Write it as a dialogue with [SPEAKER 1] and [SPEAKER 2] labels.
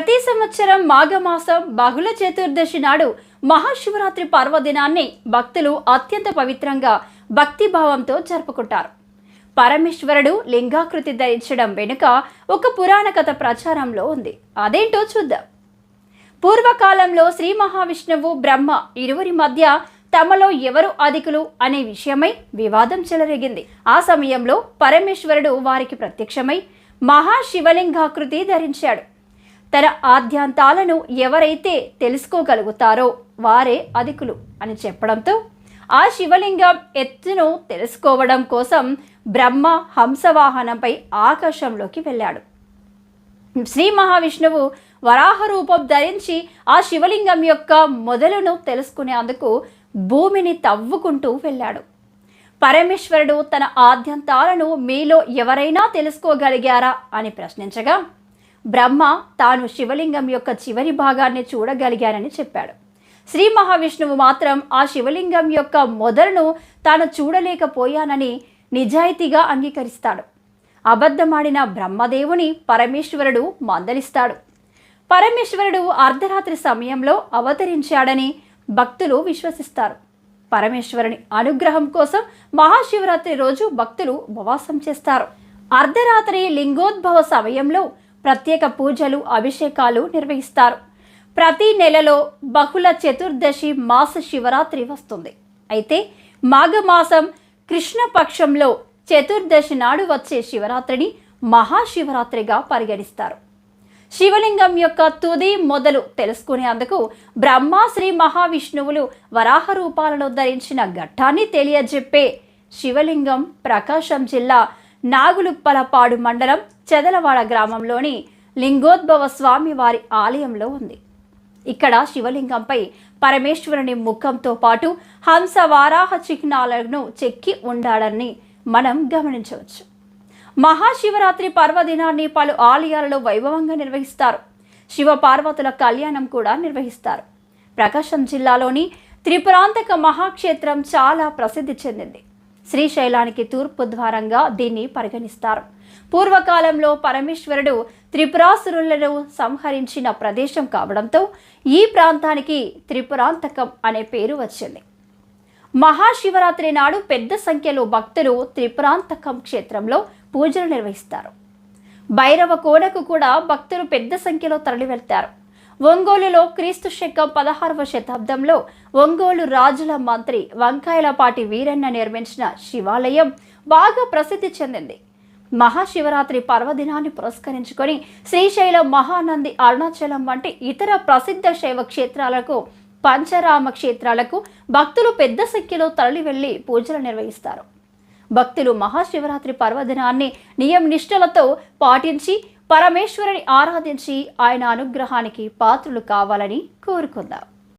[SPEAKER 1] ప్రతి సంవత్సరం మాఘమాసం బహుళ చతుర్దశి నాడు మహాశివరాత్రి పర్వదినాన్ని భక్తులు అత్యంత పవిత్రంగా భక్తిభావంతో జరుపుకుంటారు. పరమేశ్వరుడు లింగాకృతి ధరించడం వెనుక ఒక పురాణ కథ ప్రచారంలో ఉంది. అదేంటో చూద్దాం. పూర్వకాలంలో శ్రీ మహావిష్ణువు బ్రహ్మ ఇరువురి మధ్య తమలో ఎవరు అధికులు అనే విషయమై వివాదం చెలరేగింది. ఆ సమయంలో పరమేశ్వరుడు వారికి ప్రత్యక్షమై మహాశివలింగాకృతి ధరించాడు. తన ఆద్యాంతాలను ఎవరైతే తెలుసుకోగలుగుతారో వారే అధికులు అని చెప్పడంతో ఆ శివలింగం ఎత్తును తెలుసుకోవడం కోసం బ్రహ్మ హంసవాహనంపై ఆకాశంలోకి వెళ్ళాడు. శ్రీ మహావిష్ణువు వరాహ రూపం ధరించి ఆ శివలింగం యొక్క మొదలును తెలుసుకునేందుకు భూమిని తవ్వుకుంటూ వెళ్ళాడు. పరమేశ్వరుడు తన ఆద్యంతాలను మీలో ఎవరైనా తెలుసుకోగలిగారా అని ప్రశ్నించగా బ్రహ్మ తాను శివలింగం యొక్క చివరి భాగాన్ని చూడగలిగానని చెప్పాడు. శ్రీ మహావిష్ణువు మాత్రం ఆ శివలింగం యొక్క మొదలను తాను చూడలేకపోయానని నిజాయితీగా అంగీకరిస్తాడు. అబద్ధమాడిన బ్రహ్మదేవుని పరమేశ్వరుడు మందలిస్తాడు. పరమేశ్వరుడు అర్ధరాత్రి సమయంలో అవతరించాడని భక్తులు విశ్వసిస్తారు. పరమేశ్వరుని అనుగ్రహం కోసం మహాశివరాత్రి రోజు భక్తులు ఉపవాసం చేస్తారు. అర్ధరాత్రి లింగోద్భవ సమయంలో ప్రత్యేక పూజలు అభిషేకాలు నిర్వహిస్తారు. ప్రతి నెలలో బహుళ చతుర్దశి మాస శివరాత్రి వస్తుంది. అయితే మాఘమాసం కృష్ణపక్షంలో చతుర్దశి నాడు వచ్చే శివరాత్రిని మహాశివరాత్రిగా పరిగణిస్తారు. శివలింగం యొక్క తుది మొదలు తెలుసుకునేందుకు బ్రహ్మ శ్రీ మహావిష్ణువులు వరాహ రూపాలను ధరించిన ఘట్టాన్ని తెలియజెప్పే శివలింగం ప్రకాశం జిల్లా నాగులుప్పలపాడు మండలం చెదలవాడ గ్రామంలోని లింగోద్భవ స్వామి వారి ఆలయంలో ఉంది. ఇక్కడ శివలింగంపై పరమేశ్వరుని ముఖంతో పాటు హంస వారాహ చిహ్నాలను చెక్కి ఉండాలని మనం గమనించవచ్చు. మహాశివరాత్రి పర్వదినాన్ని పలు ఆలయాలలో వైభవంగా నిర్వహిస్తారు. శివపార్వతుల కళ్యాణం కూడా నిర్వహిస్తారు. ప్రకాశం జిల్లాలోని త్రిపురాంతక మహాక్షేత్రం చాలా ప్రసిద్ధి చెందింది. శ్రీశైలానికి తూర్పు ద్వారంగా దీన్ని పరిగణిస్తారు. పూర్వకాలంలో పరమేశ్వరుడు త్రిపురాసురులను సంహరించిన ప్రదేశం కావడంతో ఈ ప్రాంతానికి త్రిపురాంతకం అనే పేరు వచ్చింది. మహాశివరాత్రి నాడు పెద్ద సంఖ్యలో భక్తులు త్రిపురాంతకం క్షేత్రంలో పూజలు నిర్వహిస్తారు. భైరవ కోనకు కూడా భక్తులు పెద్ద సంఖ్యలో తరలి వెళ్తారు ఒంగోలులో క్రీస్తు శకం పదహారవ శతాబ్దంలో ఒంగోలు రాజుల మంత్రి వంకాయలపాటి వీరన్న నిర్మించిన శివాలయం బాగా ప్రసిద్ధి చెందింది. మహాశివరాత్రి పర్వదినాన్ని పురస్కరించుకొని శ్రీశైలం మహానంది అరుణాచలం వంటి ఇతర ప్రసిద్ధ శైవ క్షేత్రాలకు పంచరామ క్షేత్రాలకు భక్తులు పెద్ద సంఖ్యలో తరలి వెళ్ళి పూజలు నిర్వహిస్తారు. భక్తులు మహాశివరాత్రి పర్వదినాన్ని నియమ నిష్ఠలతో పాటించి పరమేశ్వరుని ఆరాధించి ఆయన అనుగ్రహానికి పాత్రులు కావాలని కోరుకుందాం.